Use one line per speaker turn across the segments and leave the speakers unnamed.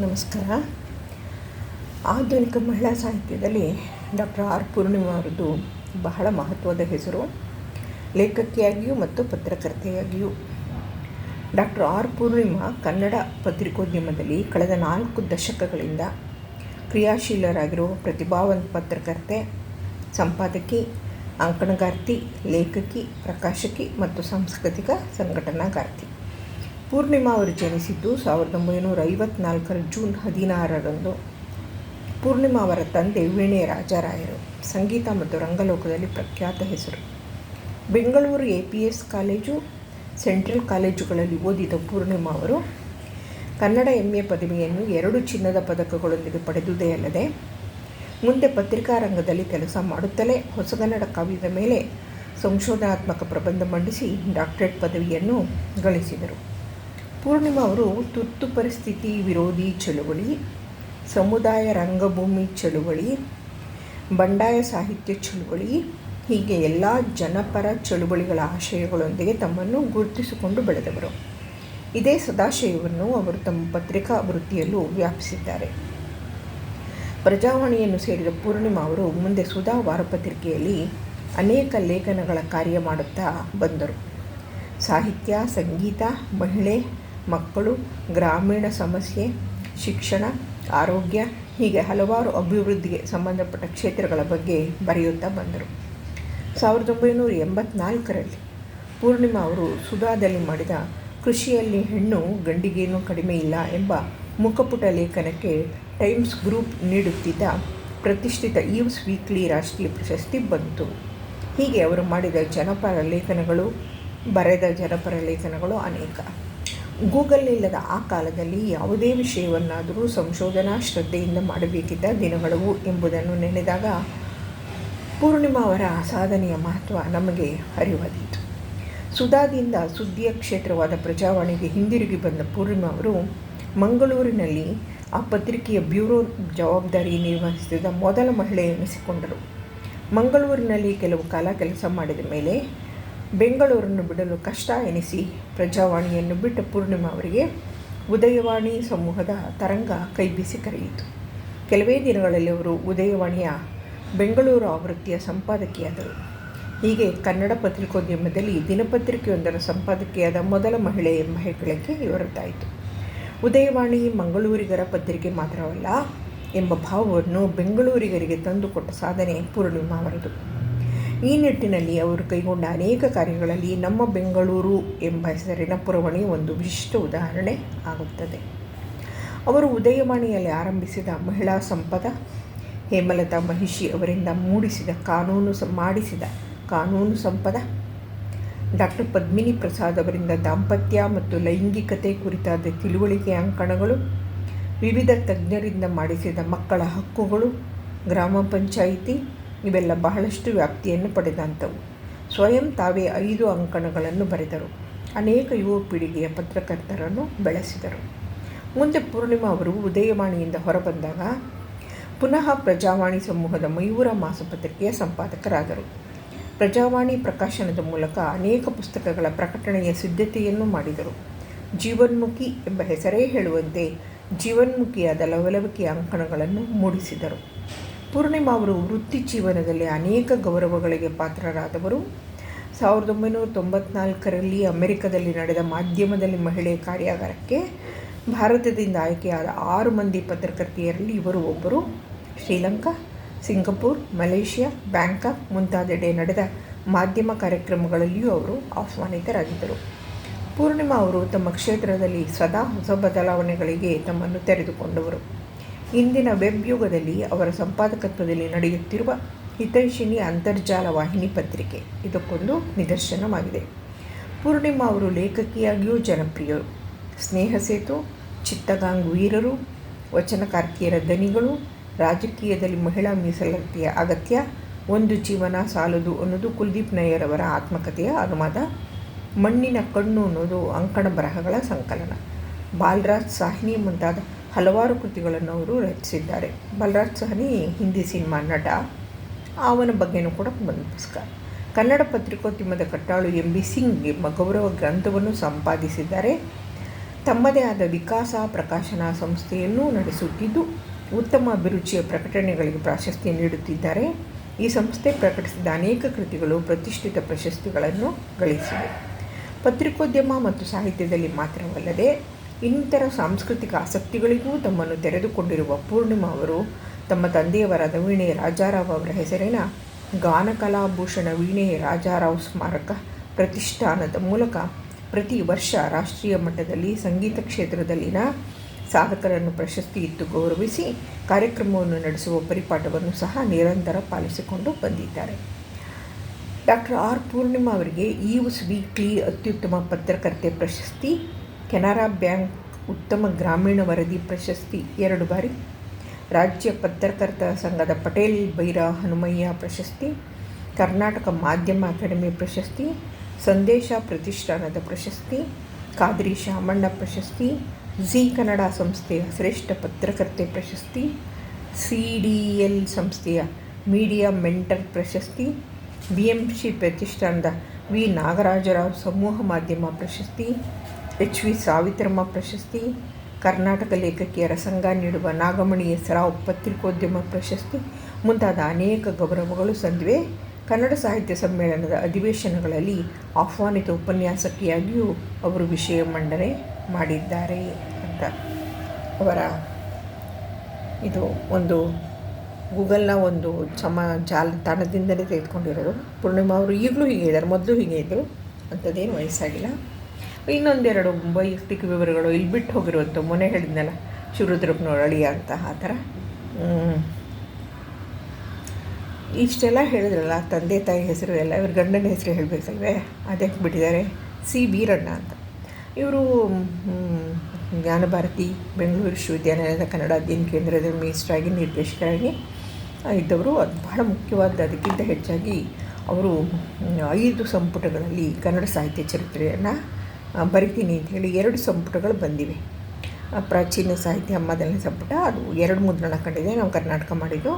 ನಮಸ್ಕಾರ. ಆಧುನಿಕ ಮಹಿಳಾ ಸಾಹಿತ್ಯದಲ್ಲಿ ಡಾಕ್ಟರ್ ಆರ್ ಪೂರ್ಣಿಮಾ ಅವರದ್ದು ಬಹಳ ಮಹತ್ವದ ಹೆಸರು. ಲೇಖಕಿಯಾಗಿಯೂ ಮತ್ತು ಪತ್ರಕರ್ತೆಯಾಗಿಯೂ. ಡಾಕ್ಟರ್ ಆರ್ ಪೂರ್ಣಿಮಾ ಕನ್ನಡ ಪತ್ರಿಕೋದ್ಯಮದಲ್ಲಿ ಕಳೆದ ನಾಲ್ಕು ದಶಕಗಳಿಂದ ಕ್ರಿಯಾಶೀಲರಾಗಿರುವ ಪ್ರತಿಭಾವಂತ ಪತ್ರಕರ್ತೆ, ಸಂಪಾದಕಿ, ಅಂಕಣಗಾರ್ತಿ, ಲೇಖಕಿ, ಪ್ರಕಾಶಕಿ ಮತ್ತು ಸಾಂಸ್ಕೃತಿಕ ಸಂಘಟನಾಗಾರ್ತಿ. ಪೂರ್ಣಿಮಾ ಅವರು ಜನಿಸಿದ್ದು ಸಾವಿರದ ಒಂಬೈನೂರ ಐವತ್ನಾಲ್ಕರ ಜೂನ್ ಹದಿನಾರರಂದು. ಪೂರ್ಣಿಮಾ ಅವರ ತಂದೆ ವೀಣೆ ರಾಜಾರಾಯರು ಸಂಗೀತ ಮತ್ತು ರಂಗಲೋಕದಲ್ಲಿ ಪ್ರಖ್ಯಾತ ಹೆಸರು. Bengaluru A P S college, central ಕಾಲೇಜುಗಳಲ್ಲಿ ಓದಿದ ಪೂರ್ಣಿಮಾ ಅವರು ಕನ್ನಡ ಎಂ ಎ ಪದವಿಯನ್ನು ಎರಡು ಚಿನ್ನದ ಪದಕಗಳೊಂದಿಗೆ ಪಡೆದುದೇ ಅಲ್ಲದೆ ಮುಂದೆ ಪತ್ರಿಕಾ ರಂಗದಲ್ಲಿ ಕೆಲಸ ಮಾಡುತ್ತಲೇ ಹೊಸಗನ್ನಡ ಕಾವ್ಯದ ಮೇಲೆ ಸಂಶೋಧನಾತ್ಮಕ ಪ್ರಬಂಧ ಮಂಡಿಸಿ ಡಾಕ್ಟರೇಟ್ ಪದವಿಯನ್ನು ಗಳಿಸಿದರು. ಪೂರ್ಣಿಮಾ ಅವರು ತುರ್ತು ಪರಿಸ್ಥಿತಿ ವಿರೋಧಿ ಚಳುವಳಿ, ಸಮುದಾಯ ರಂಗಭೂಮಿ ಚಳುವಳಿ, ಬಂಡಾಯ ಸಾಹಿತ್ಯ ಚಳುವಳಿ, ಹೀಗೆ ಎಲ್ಲ ಜನಪರ ಚಳುವಳಿಗಳ ಆಶಯಗಳೊಂದಿಗೆ ತಮ್ಮನ್ನು ಗುರುತಿಸಿಕೊಂಡು ಬೆಳೆದವರು. ಇದೇ ಸದಾಶಯವನ್ನು ಅವರು ತಮ್ಮ ಪತ್ರಿಕಾ ವೃತ್ತಿಯಲ್ಲೂ ವ್ಯಾಪಿಸಿದ್ದಾರೆ. ಪ್ರಜಾವಾಣಿಯನ್ನು ಸೇರಿದ ಪೂರ್ಣಿಮಾ ಅವರು ಮುಂದೆ ಸುಧಾ ವಾರಪತ್ರಿಕೆಯಲ್ಲಿ ಅನೇಕ ಲೇಖನಗಳ ಕಾರ್ಯ ಮಾಡುತ್ತಾ ಬಂದರು. ಸಾಹಿತ್ಯ, ಸಂಗೀತ, ಮಹಿಳೆ ಮಕ್ಕಳು, ಗ್ರಾಮೀಣ ಸಮಸ್ಯೆ, ಶಿಕ್ಷಣ, ಆರೋಗ್ಯ, ಹೀಗೆ ಹಲವಾರು ಅಭಿವೃದ್ಧಿಗೆ ಸಂಬಂಧಪಟ್ಟ ಕ್ಷೇತ್ರಗಳ ಬಗ್ಗೆ ಬರೆಯುತ್ತಾ ಬಂದರು. ಸಾವಿರದ ಒಂಬೈನೂರ ಎಂಬತ್ನಾಲ್ಕರಲ್ಲಿ ಪೂರ್ಣಿಮಾ ಅವರು ಸುಧಾದಲ್ಲಿ ಮಾಡಿದ ಕೃಷಿಯಲ್ಲಿ ಹೆಣ್ಣು ಗಂಡಿಗೇನೂ ಕಡಿಮೆ ಇಲ್ಲ ಎಂಬ ಮುಖಪುಟ ಲೇಖನಕ್ಕೆ ಟೈಮ್ಸ್ ಗ್ರೂಪ್ ನೀಡುತ್ತಿದ್ದ ಪ್ರತಿಷ್ಠಿತ ಈವ್ಸ್ ವೀಕ್ಲಿ ರಾಷ್ಟ್ರೀಯ ಪ್ರಶಸ್ತಿ ಬಂತು. ಹೀಗೆ ಅವರು ಮಾಡಿದ ಜನಪರ ಲೇಖನಗಳು, ಬರೆದ ಜನಪರ ಲೇಖನಗಳು ಅನೇಕ. ಗೂಗಲ್ ಇಲ್ಲದ ಆ ಕಾಲದಲ್ಲಿ ಯಾವುದೇ ವಿಷಯವನ್ನಾದರೂ ಸಂಶೋಧನಾ ಶ್ರದ್ಧೆಯಿಂದ ಮಾಡಬೇಕಿದ್ದ ದಿನಗಳವು ಎಂಬುದನ್ನು ನೆನೆದಾಗ ಪೂರ್ಣಿಮಾ ಅವರ ಸಾಧನೆಯ ಮಹತ್ವ ನಮಗೆ ಅರಿವಾದೀತು. ಸುಧಾದಿಂದ ಸುದ್ದಿಯ ಕ್ಷೇತ್ರವಾದ ಪ್ರಜಾವಾಣಿಗೆ ಹಿಂದಿರುಗಿ ಬಂದ ಪೂರ್ಣಿಮಾ ಅವರು ಮಂಗಳೂರಿನಲ್ಲಿ ಆ ಪತ್ರಿಕೆಯ ಬ್ಯೂರೋ ಜವಾಬ್ದಾರಿ ನಿರ್ವಹಿಸಿದ ಮೊದಲ ಮಹಿಳೆ ಎನಿಸಿಕೊಂಡರು. ಮಂಗಳೂರಿನಲ್ಲಿ ಕೆಲವು ಕಾಲ ಕೆಲಸ ಮಾಡಿದ ಮೇಲೆ ಬೆಂಗಳೂರನ್ನು ಬಿಡಲು ಕಷ್ಟ ಎನಿಸಿ ಪ್ರಜಾವಾಣಿಯನ್ನು ಬಿಟ್ಟ ಪೂರ್ಣಿಮಾ ಅವರಿಗೆ ಉದಯವಾಣಿ ಸಮೂಹದ ತರಂಗ ಕೈಬೀಸಿ ಕರೆಯಿತು. ಕೆಲವೇ ದಿನಗಳಲ್ಲಿ ಅವರು ಉದಯವಾಣಿಯ ಬೆಂಗಳೂರು ಆವೃತ್ತಿಯ ಸಂಪಾದಕಿಯಾದರು. ಹೀಗೆ ಕನ್ನಡ ಪತ್ರಿಕೋದ್ಯಮದಲ್ಲಿ ದಿನಪತ್ರಿಕೆಯೊಂದರ ಸಂಪಾದಕಿಯಾದ ಮೊದಲ ಮಹಿಳೆ ಎಂಬ ಹೆಗ್ಗಳಿಕೆ ಇವರದ್ದಾಯಿತು ಉದಯವಾಣಿ ಮಂಗಳೂರಿಗರ ಪತ್ರಿಕೆ ಮಾತ್ರವಲ್ಲ ಎಂಬ ಭಾವವನ್ನು ಬೆಂಗಳೂರಿಗರಿಗೆ ತಂದುಕೊಟ್ಟ ಸಾಧನೆ ಪೂರ್ಣಿಮಾ ಅವರದು. ಈ ನಿಟ್ಟಿನಲ್ಲಿ ಅವರು ಕೈಗೊಂಡ ಅನೇಕ ಕಾರ್ಯಗಳಲ್ಲಿ ನಮ್ಮ ಬೆಂಗಳೂರು ಎಂಬ ಹೆಸರಿನ ಪುರವಣಿ ಒಂದು ವಿಶಿಷ್ಟ ಉದಾಹರಣೆ ಆಗುತ್ತದೆ. ಅವರು ಉದಯವಾಣಿಯಲ್ಲಿ ಆರಂಭಿಸಿದ ಮಹಿಳಾ ಸಂಪದ, ಹೇಮಲತಾ ಮಹಿಷಿ ಅವರಿಂದ ಮೂಡಿಸಿದ ಕಾನೂನು ಮಾಡಿಸಿದ ಕಾನೂನು ಸಂಪದ, ಡಾಕ್ಟರ್ ಪದ್ಮಿನಿ ಪ್ರಸಾದ್ ಅವರಿಂದ ದಾಂಪತ್ಯ ಮತ್ತು ಲೈಂಗಿಕತೆ ಕುರಿತಾದ ತಿಳುವಳಿಕೆ ಅಂಕಣಗಳು, ವಿವಿಧ ತಜ್ಞರಿಂದ ಮಾಡಿಸಿದ ಮಕ್ಕಳ ಹಕ್ಕುಗಳು, ಗ್ರಾಮ ಪಂಚಾಯಿತಿ ಇವೆಲ್ಲ ಬಹಳಷ್ಟು ವ್ಯಾಪ್ತಿಯನ್ನು ಪಡೆದಂಥವು. ಸ್ವಯಂ ತಾವೇ ಐದು ಅಂಕಣಗಳನ್ನು ಬರೆದರು. ಅನೇಕ ಯುವ ಪೀಳಿಗೆಯ ಪತ್ರಕರ್ತರನ್ನು ಬೆಳೆಸಿದರು. ಮುಂದೆ ಪೂರ್ಣಿಮಾ ಅವರು ಉದಯವಾಣಿಯಿಂದ ಹೊರಬಂದಾಗ ಪುನಃ ಪ್ರಜಾವಾಣಿ ಸಮೂಹದ ಮಯೂರ ಮಾಸಪತ್ರಿಕೆಯ ಸಂಪಾದಕರಾದರು. ಪ್ರಜಾವಾಣಿ ಪ್ರಕಾಶನದ ಮೂಲಕ ಅನೇಕ ಪುಸ್ತಕಗಳ ಪ್ರಕಟಣೆಯ ಸಿದ್ಧತೆಯನ್ನು ಮಾಡಿದರು. ಜೀವನ್ಮುಖಿ ಎಂಬ ಹೆಸರೇ ಹೇಳುವಂತೆ ಜೀವನ್ಮುಖಿಯಾದ ಲವಲವಿಕೆಯ ಅಂಕಣಗಳನ್ನು ಮೂಡಿಸಿದರು. ಪೂರ್ಣಿಮಾ ಅವರು ವೃತ್ತಿ ಜೀವನದಲ್ಲಿ ಅನೇಕ ಗೌರವಗಳಿಗೆ ಪಾತ್ರರಾದವರು. ಸಾವಿರದ ಒಂಬೈನೂರ ತೊಂಬತ್ನಾಲ್ಕರಲ್ಲಿ ಅಮೆರಿಕದಲ್ಲಿ ನಡೆದ ಮಾಧ್ಯಮದಲ್ಲಿ ಮಹಿಳೆ ಕಾರ್ಯಾಗಾರಕ್ಕೆ ಭಾರತದಿಂದ ಆಯ್ಕೆಯಾದ ಆರು ಮಂದಿ ಪತ್ರಕರ್ತೆಯರಲ್ಲಿ ಇವರು ಒಬ್ಬರು. ಶ್ರೀಲಂಕಾ, ಸಿಂಗಪೂರ್, ಮಲೇಷಿಯಾ, ಬ್ಯಾಂಕಾಕ್ ಮುಂತಾದೆಡೆ ನಡೆದ ಮಾಧ್ಯಮ ಕಾರ್ಯಕ್ರಮಗಳಲ್ಲಿಯೂ ಅವರು ಆಹ್ವಾನಿತರಾಗಿದ್ದರು. ಪೂರ್ಣಿಮಾ ಅವರು ತಮ್ಮ ಕ್ಷೇತ್ರದಲ್ಲಿ ಸದಾ ಹೊಸ ಬದಲಾವಣೆಗಳಿಗೆ ತಮ್ಮನ್ನು ತೆರೆದುಕೊಂಡವರು. ಇಂದಿನ ವೆಬ್ ಯುಗದಲ್ಲಿ ಅವರ ಸಂಪಾದಕತ್ವದಲ್ಲಿ ನಡೆಯುತ್ತಿರುವ ಹಿತೈಷಿಣಿ ಅಂತರ್ಜಾಲ ವಾಹಿನಿ ಪತ್ರಿಕೆ. ಇದಕ್ಕೊಂದು ನಿದರ್ಶನವಾಗಿದೆ. ಪೂರ್ಣಿಮಾ ಅವರು ಲೇಖಕಿಯಾಗಿಯೂ ಜನಪ್ರಿಯರು. ಸ್ನೇಹ ಸೇತು, ಚಿತ್ತಗಾಂಗ್ ವೀರರು, ವಚನಕಾರ್ತಿಯರ ದನಿಗಳು, ರಾಜಕೀಯದಲ್ಲಿ ಮಹಿಳಾ ಮೀಸಲಾತಿಯ ಅಗತ್ಯ, ಒಂದು ಜೀವನ ಸಾಲದು ಅನ್ನೋದು ಕುಲ್ದೀಪ್ ಅವರ ಆತ್ಮಕಥೆಯ ಅನುವಾದ. ಮಣ್ಣಿನ ಕಣ್ಣು ಅನ್ನೋದು ಅಂಕಣ ಬರಹಗಳ ಸಂಕಲನ. ಬಾಲರಾಜ್ ಸಾಹ್ನಿ ಮುಂತಾದ ಹಲವಾರು ಕೃತಿಗಳನ್ನು ಅವರು ರಚಿಸಿದ್ದಾರೆ. ಬಲರಾಜ್ ಸಹನಿ, ಹಿಂದಿ ಸಿನಿಮಾ ನಟ. ಅವನ ಬಗ್ಗೆನೂ ಕೂಡ ಒಂದು ಪುಸ್ತಕ ಕನ್ನಡ ಪತ್ರಿಕೋದ್ಯಮದ ಕಟ್ಟಾಳು ಎಂ ಬಿ ಸಿಂಗ್ ಎಂಬ ಗೌರವ ಗ್ರಂಥವನ್ನು ಸಂಪಾದಿಸಿದ್ದಾರೆ. ತಮ್ಮದೇ ಆದ ವಿಕಾಸ, ಪ್ರಕಾಶನ ಸಂಸ್ಥೆಯನ್ನು ನಡೆಸುತ್ತಿದ್ದು, ಉತ್ತಮ ಅಭಿರುಚಿಯ ಪ್ರಕಟಣೆಗಳಿಗೆ ಪ್ರಾಶಸ್ತ್ಯ ನೀಡುತ್ತಿದ್ದಾರೆ. ಈ ಸಂಸ್ಥೆ ಪ್ರಕಟಿಸಿದ ಅನೇಕ ಕೃತಿಗಳು ಪ್ರತಿಷ್ಠಿತ ಪ್ರಶಸ್ತಿಗಳನ್ನು ಗಳಿಸಿವೆ. ಪತ್ರಿಕೋದ್ಯಮ ಮತ್ತು ಸಾಹಿತ್ಯದಲ್ಲಿ ಮಾತ್ರವಲ್ಲದೆ ಇನ್ನಿತರ ಸಾಂಸ್ಕೃತಿಕ ಆಸಕ್ತಿಗಳಿಗೂ ತಮ್ಮನ್ನು ತೆರೆದುಕೊಂಡಿರುವ ಪೂರ್ಣಿಮಾ ಅವರು ತಮ್ಮ ತಂದೆಯವರಾದ ವೀಣೆ ರಾಜಾರಾವ್ ಅವರ ಹೆಸರಿನ ಗಾನಕಲಾಭೂಷಣ ವೀಣೆ ರಾಜಾರಾವ್ ಸ್ಮಾರಕ ಪ್ರತಿಷ್ಠಾನದ ಮೂಲಕ ಪ್ರತಿ ವರ್ಷ ರಾಷ್ಟ್ರೀಯ ಮಟ್ಟದಲ್ಲಿ ಸಂಗೀತ ಕ್ಷೇತ್ರದಲ್ಲಿನ ಸಾಧಕರನ್ನು ಪ್ರಶಸ್ತಿ ಇತ್ತು ಗೌರವಿಸಿ ಕಾರ್ಯಕ್ರಮವನ್ನು ನಡೆಸುವ ಪರಿಪಾಠವನ್ನು ಸಹ ನಿರಂತರ ಪಾಲಿಸಿಕೊಂಡು ಬಂದಿದ್ದಾರೆ. ಡಾಕ್ಟರ್ ಆರ್ ಪೂರ್ಣಿಮಾ ಅವರಿಗೆ ಈವ್ಸ್ ವೀಕ್ಲಿ ಅತ್ಯುತ್ತಮ ಪತ್ರಕರ್ತೆ ಪ್ರಶಸ್ತಿ ಕೆನರಾ ಬ್ಯಾಂಕ್ ಉತ್ತಮ ಗ್ರಾಮೀಣ ವರದಿ ಪ್ರಶಸ್ತಿ ಎರಡು ಬಾರಿ. ರಾಜ್ಯ ಪತ್ರಕರ್ತರ ಸಂಘದ ಪಟೇಲ್ ಬೈರ ಹನುಮಯ್ಯ ಪ್ರಶಸ್ತಿ, ಕರ್ನಾಟಕ ಮಾಧ್ಯಮ ಅಕಾಡೆಮಿ ಪ್ರಶಸ್ತಿ, ಸಂದೇಶ ಪ್ರತಿಷ್ಠಾನದ ಪ್ರಶಸ್ತಿ ಕಾದ್ರಿ ಶಾಮಣ್ಣ ಪ್ರಶಸ್ತಿ, ಜಿ ಕನ್ನಡ ಸಂಸ್ಥೆಯ ಶ್ರೇಷ್ಠ ಪತ್ರಕರ್ತೆ ಪ್ರಶಸ್ತಿ, ಸಿ ಡಿ ಎಲ್ ಸಂಸ್ಥೆಯ ಮೀಡಿಯಾ ಮೆಂಟರ್ ಪ್ರಶಸ್ತಿ, ಬಿ ಎಂ ಸಿ ಪ್ರತಿಷ್ಠಾನದ ವಿ ನಾಗರಾಜರಾವ್ ಸಮೂಹ ಮಾಧ್ಯಮ ಪ್ರಶಸ್ತಿ ಎಚ್ ವಿ ಸಾವಿತ್ರಮ್ಮ ಪ್ರಶಸ್ತಿ, ಕರ್ನಾಟಕ ಲೇಖಕಿಯರ ಸಂಘ ನೀಡುವ ನಾಗಮಣಿ ಹೆಸರಾವ್ ಪತ್ರಿಕೋದ್ಯಮ ಪ್ರಶಸ್ತಿ ಮುಂತಾದ ಅನೇಕ ಗೌರವಗಳು ಸಂದಿವೆ. ಕನ್ನಡ ಸಾಹಿತ್ಯ ಸಮ್ಮೇಳನದ ಅಧಿವೇಶನಗಳಲ್ಲಿ ಆಹ್ವಾನಿತ ಉಪನ್ಯಾಸಕಿಯಾಗಿಯೂ ಅವರು ವಿಷಯ ಮಂಡನೆ ಮಾಡಿದ್ದಾರೆ ಅಂತ. ಅವರ ಇದು ಒಂದು ಗೂಗಲ್ನ ಒಂದು ಸಮ ಜಾಲತಾಣದಿಂದಲೇ ತೆಗೆದುಕೊಂಡಿರೋದು. ಪೂರ್ಣಿಮಾ ಅವರು ಈಗಲೂ ಹೀಗೆ ಇದ್ದಾರೆ, ಮೊದಲು ಹೀಗೆ ಇದ್ದರು, ಅಂಥದ್ದೇನು ವಯಸ್ಸಾಗಿಲ್ಲ. ಇನ್ನೊಂದೆರಡು ವೈಯಕ್ತಿಕ ವಿವರಗಳು ಇಲ್ಲಿ ಬಿಟ್ಟು ಹೋಗಿರುವಂಥ ಮೊನ್ನೆ ಹೇಳಿದ್ನಲ್ಲ ಶಿವರುದ್ರಪ್ಪನವ್ರ ಅಳಿಯ ಅಂತ ಆ ಥರ. ಇಷ್ಟೆಲ್ಲ ಹೇಳಿದ್ರಲ್ಲ, ತಂದೆ ತಾಯಿ ಹೆಸರು ಎಲ್ಲ, ಇವ್ರ ಗಂಡನ ಹೆಸರು ಹೇಳಬೇಕಲ್ವೇ ಅದಕ್ಕೆ ಬಿಟ್ಟಿದ್ದಾರೆ ಸಿ ವೀರಣ್ಣ ಅಂತ. ಇವರು ಜ್ಞಾನಭಾರತಿ, ಬೆಂಗಳೂರು ವಿಶ್ವವಿದ್ಯಾನಿಲಯದ ಕನ್ನಡ ಅಧ್ಯಯನ ಕೇಂದ್ರದ ಮಿನಿಸ್ಟ್ರಾಗಿ ನಿರ್ದೇಶಕರಾಗಿ ಇದ್ದವರು. ಅದು ಬಹಳ ಮುಖ್ಯವಾದ, ಅದಕ್ಕಿಂತ ಹೆಚ್ಚಾಗಿ ಅವರು ಐದು ಸಂಪುಟಗಳಲ್ಲಿ ಕನ್ನಡ ಸಾಹಿತ್ಯ ಚರಿತ್ರೆಯನ್ನು ಬರಿತೀನಿ ಅಂತ ಹೇಳಿ ಎರಡು ಸಂಪುಟಗಳು ಬಂದಿವೆ. ಪ್ರಾಚೀನ ಸಾಹಿತ್ಯ ಮೊದಲನೇ ಸಂಪುಟ, ಅದು ಎರಡು ಮುದ್ರಣ ಕಂಡಿದೆ, ನಾವು ಕರ್ನಾಟಕ ಮಾಡಿದ್ದು.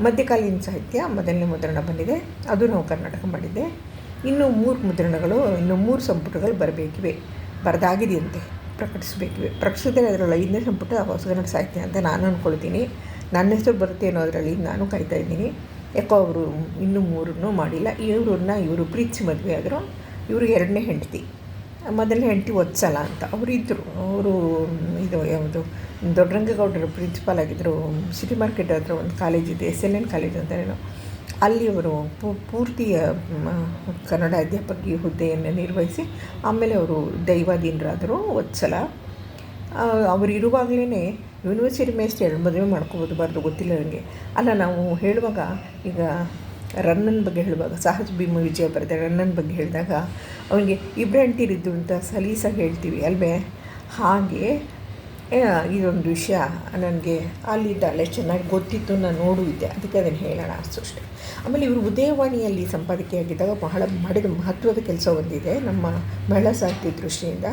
ಮಧ್ಯಕಾಲೀನ ಸಾಹಿತ್ಯ ಮೊದಲನೇ ಮುದ್ರಣ ಬಂದಿದೆ, ಅದು ನಾವು ಕರ್ನಾಟಕ ಮಾಡಿದ್ದೆ. ಇನ್ನು ಮೂರು ಮುದ್ರಣಗಳು, ಇನ್ನು ಮೂರು ಸಂಪುಟಗಳು ಬರಬೇಕಿವೆ, ಬರೆದಾಗಿದೆಯಂತೆ, ಪ್ರಕಟಿಸಬೇಕಿವೆ. ಪ್ರಕಟಿಸಿದರೆ ಅದರಲ್ಲಿ ಐದನೇ ಸಂಪುಟ ಹೊಸಗನ್ನಡ ಸಾಹಿತ್ಯ ಅಂತ ನಾನು ಅಂದ್ಕೊಳ್ತೀನಿ ನನ್ನ ಹೆಸರು ಬರುತ್ತೆ ಅನ್ನೋದರಲ್ಲಿ ನಾನು ಕಾಯ್ತಾ ಇದ್ದೀನಿ. ಯಾಕೋ ಅವರು ಇನ್ನೂ ಮೂರನ್ನೂ ಮಾಡಿಲ್ಲ. ಇವ್ರನ್ನ ಇವರು ಪ್ರೀತಿಸಿ ಮದುವೆ ಆದರು. ಇವರು ಎರಡನೇ ಹೆಂಡತಿ. ಮೊದಲನೇ ಹೆಂಡತಿ ಒತ್ಸಲ ಅಂತ. ಅವರು ಇದ್ದರು ಅವರು ಇದು ಯಾವುದು, ದೊಡ್ಡರಂಗೇಗೌಡರು ಪ್ರಿನ್ಸಿಪಾಲ್ ಆಗಿದ್ದರು ಸಿಟಿ ಮಾರ್ಕೆಟ್ ಹತ್ರ ಒಂದು ಕಾಲೇಜ್ ಇದೆ ಎಸ್ ಎಲ್ ಎನ್ ಕಾಲೇಜ್ ಅಂತೇನೋ ಅಲ್ಲಿ ಅವರು ಪೂರ್ತಿಯ ಕನ್ನಡ ಅಧ್ಯಾಪಕಿ ಹುದ್ದೆಯನ್ನು ನಿರ್ವಹಿಸಿ, ಆಮೇಲೆ ಅವರು ದೈವಾಧೀನರಾದರು ವತ್ಸಲ ಅವರು ಇರುವಾಗಲೇ ಯೂನಿವರ್ಸಿಟಿ ಮೇಸ್ಟ್ ಎರಡು ಮದುವೆ ಮಾಡ್ಕೋಬೋದು, ಬಾರ್ದು ಗೊತ್ತಿಲ್ಲ ನನಗೆ ಅಲ್ಲ, ನಾವು ಹೇಳುವಾಗ ಈಗ ರನ್ನನ್ ಬಗ್ಗೆ ಹೇಳುವಾಗ, ಸಹಜ ಭೀಮ ವಿಜಯ ಬರೆದ ರನ್ನನ್ ಬಗ್ಗೆ ಹೇಳಿದಾಗ, ಅವನಿಗೆ ಇಬ್ರಂಟಿರಿದ್ದು ಅಂತ ಸಲೀಸಾಗಿ ಹೇಳ್ತೀವಿ ಅಲ್ವೇ? ಹಾಗೆ ಇದೊಂದು ವಿಷಯ ನನಗೆ ಅಲ್ಲಿದ್ದಾಳೆ ಚೆನ್ನಾಗಿ ಗೊತ್ತಿತ್ತು, ನಾನು ನೋಡಿದ್ದೆ ಅದಕ್ಕೆ ಅದನ್ನು ಹೇಳೋಣ ಅಷ್ಟೇ. ಆಮೇಲೆ ಇವರು ಉದಯವಾಣಿಯಲ್ಲಿ ಸಂಪಾದಕಿಯಾಗಿದ್ದಾಗ ಬಹಳ ಮಾಡಿದ ಮಹತ್ವದ ಕೆಲಸ ಹೊಂದಿದೆ ನಮ್ಮ ಮಹಿಳಾ ಸಾಹಿತ್ಯ ದೃಷ್ಟಿಯಿಂದ.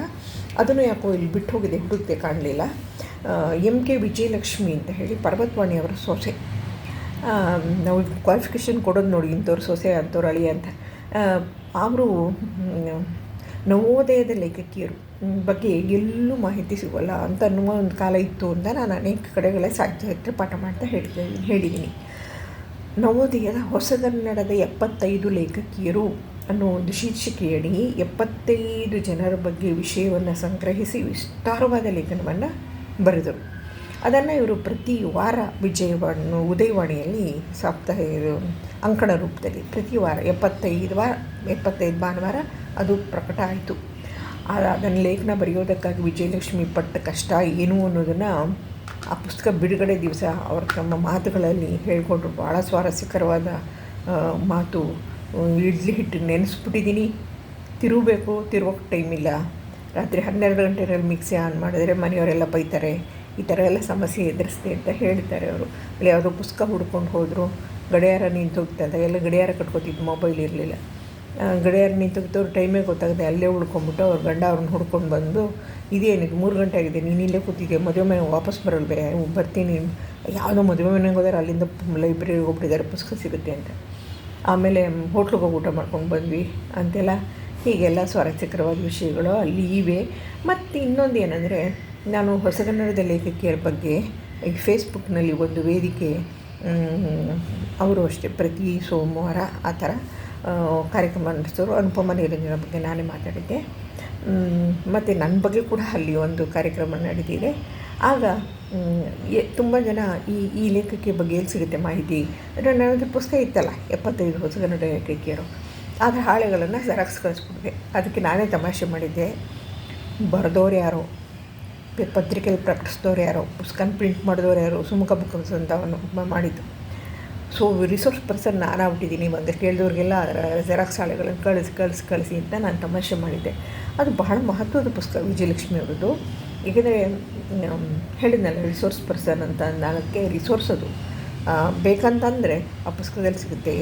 ಅದನ್ನು ಯಾಕೋ ಇಲ್ಲಿ ಬಿಟ್ಟು ಹೋಗಿದೆ, ಹುಡುಕದೆ ಕಾಣಲಿಲ್ಲ. ಎಂ ಕೆ ವಿಜಯಲಕ್ಷ್ಮಿ ಅಂತ ಹೇಳಿ ಪರ್ವತವಾಣಿ ಅವರ ಸೊಸೆ. ನಾವು ಕ್ವಾಲಿಫಿಕೇಷನ್ ಕೊಡೋದು ನೋಡಿ, ಇಂಥವ್ರು ಸೊಸೆ, ಅಂಥವ್ರು ಅಳಿ ಅಂತ. ಅವರು ನವೋದಯದ ಲೇಖಕಿಯರು ಬಗ್ಗೆ ಎಲ್ಲೂ ಮಾಹಿತಿ ಸಿಗೋಲ್ಲ ಅಂತ ಅನ್ನುವ ಒಂದು ಕಾಲ ಇತ್ತು ಅಂತ ನಾನು ಅನೇಕ ಕಡೆಗಳ ಸಾಹಿತ್ಯ ಪಾಠ ಮಾಡ್ತಾ ಹೇಳ್ತಾ ಹೇಳಿದ್ದೀನಿ ನವೋದಯದ ಹೊಸಗನ್ನಡದ ಎಪ್ಪತ್ತೈದು ಲೇಖಕಿಯರು ಅನ್ನೋ ಒಂದು ಶೀರ್ಷಿಕೆಯಡಿ ಎಪ್ಪತ್ತೈದು ಜನರ ಬಗ್ಗೆ ವಿಷಯವನ್ನು ಸಂಗ್ರಹಿಸಿ ವಿಸ್ತಾರವಾದ ಲೇಖನವನ್ನು ಬರೆದರು. ಅದನ್ನು ಇವರು ಪ್ರತಿ ವಾರ ವಿಜಯವಾಣಿ ಉದಯವಾಣಿಯಲ್ಲಿ ಸಾಪ್ತಾಹ ಅಂಕಣ ರೂಪದಲ್ಲಿ ಪ್ರತಿ ವಾರ ಎಪ್ಪತ್ತೈದು ವಾರ, ಎಪ್ಪತ್ತೈದು ಭಾನುವಾರ ಅದು ಪ್ರಕಟ ಆಯಿತು. ಅದನ್ನು ಲೇಖನ ಬರೆಯೋದಕ್ಕಾಗಿ ವಿಜಯಲಕ್ಷ್ಮಿ ಪಟ್ಟ ಕಷ್ಟ ಏನು ಅನ್ನೋದನ್ನು ಆ ಪುಸ್ತಕ ಬಿಡುಗಡೆ ದಿವಸ ಅವರು ತಮ್ಮ ಮಾತುಗಳಲ್ಲಿ ಹೇಳಿಕೊಂಡ್ರು. ಭಾಳ ಸ್ವಾರಸ್ಯಕರವಾದ ಮಾತು. ಇಡ್ಲಿ ಹಿಟ್ಟು ನೆನೆಸ್ಬಿಟ್ಟಿದ್ದೀನಿ ತಿರುಗಬೇಕು ತಿರುವಕ್ಕೆ ಟೈಮ್ ಇಲ್ಲ. ರಾತ್ರಿ ಹನ್ನೆರಡು ಗಂಟೆಯಲ್ಲಿ ಮಿಕ್ಸಿ ಆನ್ ಮಾಡಿದರೆ ಮನೆಯವರೆಲ್ಲ ಬೈತಾರೆ. ಈ ಥರ ಎಲ್ಲ ಸಮಸ್ಯೆ ಎದುರಿಸ್ತೆ ಅಂತ ಹೇಳ್ತಾರೆ ಅವರು. ಅಲ್ಲಿ ಯಾವುದೋ ಪುಸ್ತಕ ಹುಡ್ಕೊಂಡು ಹೋದರು, ಗಡಿಯಾರ ನಿಂತು ಅಂತ ಎಲ್ಲ ಗಡಿಯಾರ ಕಟ್ಕೋತಿದ್ದು ಮೊಬೈಲ್ ಇರಲಿಲ್ಲ. ಗಡಿಯಾರ ನಿಂತೋಗ್ತವ್ರು ಟೈಮೇ ಗೊತ್ತಾಗದೆ ಅಲ್ಲೇ ಉಳ್ಕೊಂಬಿಟ್ಟು ಅವ್ರ ಗಂಡ ಅವ್ರನ್ನ ಹುಡ್ಕೊಂಡು ಬಂದು ಇದೇನಿದು ಮೂರು ಗಂಟೆ ಆಗಿದೆ, ನೀನು ಇಲ್ಲೇ ಕೂತಿದ್ದೆ ಮದುವೆ ಮನೆಗೆ ವಾಪಸ್ ಬರಲ್ವೇ ಬರ್ತೀನಿ. ಯಾವುದೋ ಮದುವೆ ಮನೆಗೆ ಹೋದರೆ ಅಲ್ಲಿಂದ ಲೈಬ್ರರಿಗೆ ಹೋಗ್ಬಿಟ್ಟಿದ್ದಾರೆ, ಪುಸ್ತಕ ಸಿಗುತ್ತೆ ಅಂತ. ಆಮೇಲೆ ಹೋಟ್ಲಿಗೆ ಹೋಗಿ ಊಟ ಮಾಡ್ಕೊಂಡು ಬಂದ್ವಿ ಅಂತೆಲ್ಲ. ಹೀಗೆಲ್ಲ ಸ್ವಾರಸ್ಯಕರವಾದ ವಿಷಯಗಳು ಅಲ್ಲಿ ಇವೆ. ಮತ್ತು ಇನ್ನೊಂದು ಏನಂದರೆ ನಾನು ಹೊಸಗನ್ನಡದ ಲೇಖಕಿಯರ ಬಗ್ಗೆ ಈ ಫೇಸ್ಬುಕ್ನಲ್ಲಿ ಒಂದು ವೇದಿಕೆ ಅವರು ಅಷ್ಟೇ. ಪ್ರತಿ ಸೋಮವಾರ ಆ ಥರ ಕಾರ್ಯಕ್ರಮ ನಡೆಸೋರು. ಅನುಪಮ ನಿರಂಜನ ಬಗ್ಗೆ ನಾನೇ ಮಾತಾಡಿದ್ದೆ. ಮತ್ತು ನನ್ನ ಬಗ್ಗೆ ಕೂಡ ಅಲ್ಲಿ ಒಂದು ಕಾರ್ಯಕ್ರಮ ನಡೆದಿದೆ. ಆಗ ತುಂಬ ಜನ ಈ ಈ ಲೇಖಕಿಯ ಬಗ್ಗೆ ಎಲ್ಲಿ ಸಿಗುತ್ತೆ ಮಾಹಿತಿ? ಅಂದರೆ ನನ್ನದು ಪುಸ್ತಕ ಇತ್ತಲ್ಲ, ಎಪ್ಪತ್ತೈದು ಹೊಸಗನ್ನಡ ಲೇಖಕಿಯರು. ಅದರ ಹಾಳೆಗಳನ್ನು ಜೆರಾಕ್ಸ್ ಕಳಿಸ್ಕೊಡ್ದೆ ಅದಕ್ಕೆ ನಾನೇ ತಮಾಷೆ ಮಾಡಿದ್ದೆ. ಬರೆದವ್ರು ಯಾರೋ? ಪತ್ರಿಕೆಯಲ್ಲಿ ಪ್ರಕಟಿಸಿದವ್ರು ಯಾರೋ ಪುಸ್ತಕನ ಪ್ರಿಂಟ್ ಮಾಡಿದವ್ರು ಯಾರೋ, ಸುಮುಖ ಬುಕ್ಸ್ ಅಂತ ಅವನು ಮಾಡಿದ್ದು. ಸೊ ರಿಸೋರ್ಸ್ ಪರ್ಸನ್ ನಾನು ಆಗ್ಬಿಟ್ಟಿದ್ದೀನಿ ಇವಾಗ ಕೇಳಿದವ್ರಿಗೆಲ್ಲ ಜೆರಾಕ್ಸ್ ಹಾಳೆಗಳನ್ನು ಕಳಿಸಿ ಕಳಿಸಿ ಕಳಿಸಿ ಅಂತ ನಾನು ತಮಾಷೆ ಮಾಡಿದ್ದೆ. ಅದು ಬಹಳ ಮಹತ್ವದ ಪುಸ್ತಕ ವಿಜಯಲಕ್ಷ್ಮಿ ಅವರದ್ದು. ಏಕೆಂದರೆ ಹೇಳಿದ್ನಲ್ಲ ರಿಸೋರ್ಸ್ ಪರ್ಸನ್ ಅಂತ ನಾಲ್ಕೆ ರಿಸೋರ್ಸ್ ಅದು. ಬೇಕಂತಂದರೆ ಆ ಪುಸ್ತಕದಲ್ಲಿ ಸಿಗುತ್ತೆ.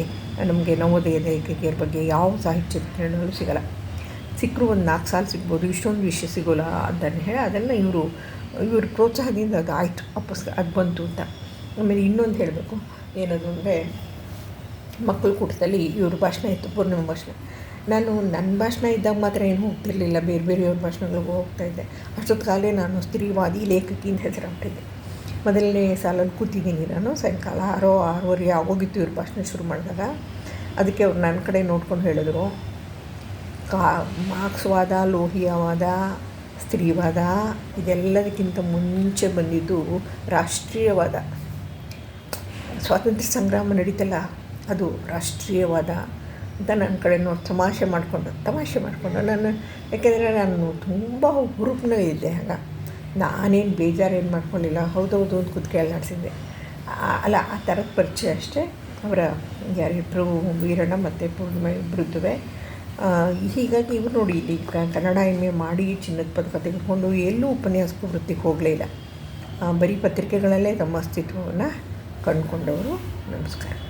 ನಮಗೆ ನವೋದಯದ ಏಕೈಕೆಯರ ಬಗ್ಗೆ ಯಾವ ಸಾಹಿತ್ಯ ಕಿರಣಗಳು ಸಿಗಲ್ಲ. ಸಿಕ್ಕರು ಒಂದು ನಾಲ್ಕು ಸಾಲ ಸಿಗ್ಬೋದು, ಇಷ್ಟೊಂದು ವಿಷಯ ಸಿಗೋಲ್ಲ ಅದನ್ನು ಹೇಳಿ ಅದೆಲ್ಲ ಇವರು ಇವರು ಪ್ರೋತ್ಸಾಹದಿಂದ ಅದು ಆಯಿತು, ವಾಪಸ್ ಅದು ಬಂತು ಅಂತ. ಆಮೇಲೆ ಇನ್ನೊಂದು ಹೇಳಬೇಕು, ಏನದು ಅಂದರೆ ಮಕ್ಕಳ ಕೂಟದಲ್ಲಿ ಇವ್ರ ಭಾಷಣ ಇತ್ತು, ಪೂರ್ಣಿಮ ಭಾಷಣ. ನಾನು ನನ್ನ ಭಾಷಣ ಇದ್ದಾಗ ಮಾತ್ರ ಏನು ಹೋಗ್ತಿರಲಿಲ್ಲ, ಬೇರೆ ಬೇರೆಯವ್ರ ಭಾಷಣಗಳಿಗೂ ಹೋಗ್ತಾಯಿದ್ದೆ ಅಷ್ಟೊತ್ತು ಕಾಲೇ ನಾನು ಸ್ತ್ರೀವಾದಿ ಲೇಖಕಿ ಅಂತ ಹೆಸರಾಗ್ತಿದ್ದೆ. ಮೊದಲನೇ ಸಾಲಲ್ಲಿ ಕೂತಿದ್ದೀನಿ ನಾನು, ಸಾಯಂಕಾಲ ಆರೋ ಆರೂವರೆ ಆಗೋಗಿತ್ತು ಇವ್ರ ಭಾಷಣ ಶುರು ಮಾಡಿದಾಗ. ಅದಕ್ಕೆ ಅವ್ರು ನನ್ನ ಕಡೆ ನೋಡ್ಕೊಂಡು ಹೇಳಿದ್ರು. ಕಾ ಮಾರ್ಕ್ಸ್ವಾದ, ಲೋಹಿಯವಾದ, ಸ್ತ್ರೀವಾದ, ಇದೆಲ್ಲದಕ್ಕಿಂತ ಮುಂಚೆ ಬಂದಿದ್ದು ರಾಷ್ಟ್ರೀಯವಾದ. ಸ್ವಾತಂತ್ರ್ಯ ಸಂಗ್ರಾಮ ನಡೀತಲ್ಲ, ಅದು ರಾಷ್ಟ್ರೀಯವಾದ ಅಂತ ನನ್ನ ಕಡೆ ನೋಡಿ ತಮಾಷೆ ಮಾಡಿಕೊಂಡು ತಮಾಷೆ ಮಾಡಿಕೊಂಡು ನಾನು ಯಾಕೆಂದರೆ ನಾನು ತುಂಬ ಹುರುಪಿನಲ್ಲಿದ್ದೆ ಆಗ. ನಾನೇನು ಬೇಜಾರೇನು ಮಾಡ್ಕೊಳ್ಳಿಲ್ಲ ಹೌದೌದು ಅಂತ ಕುತ್ಕೆ ನಡೆಸಿದ್ದೆ ಅಲ್ಲ, ಆ ಥರದ ಪರಿಚಯ ಅಷ್ಟೇ. ಅವರ ಯಾರಿಬ್ಬರು ವೀರಣ್ಣ ಮತ್ತು ಪೂರ್ಣಿಮೆ ಇಬ್ಬರಿದ್ದುವೆ ಹೀಗಾಗಿ ಇವರು ನೋಡಿ, ಇಲ್ಲಿ ಕನ್ನಡ ಎಂ ಮಾಡಿ ಚಿನ್ನದ ಪದಕ ತೆಗೆದುಕೊಂಡು ಎಲ್ಲೂ ಉಪನ್ಯಾಸಕ ವೃತ್ತಿಗೆ ಹೋಗಲೇ ಇಲ್ಲ. ಬರೀ ಪತ್ರಿಕೆಗಳಲ್ಲೇ ತಮ್ಮ ಅಸ್ತಿತ್ವವನ್ನು ಕಂಡುಕೊಂಡವರು. ನಮಸ್ಕಾರ.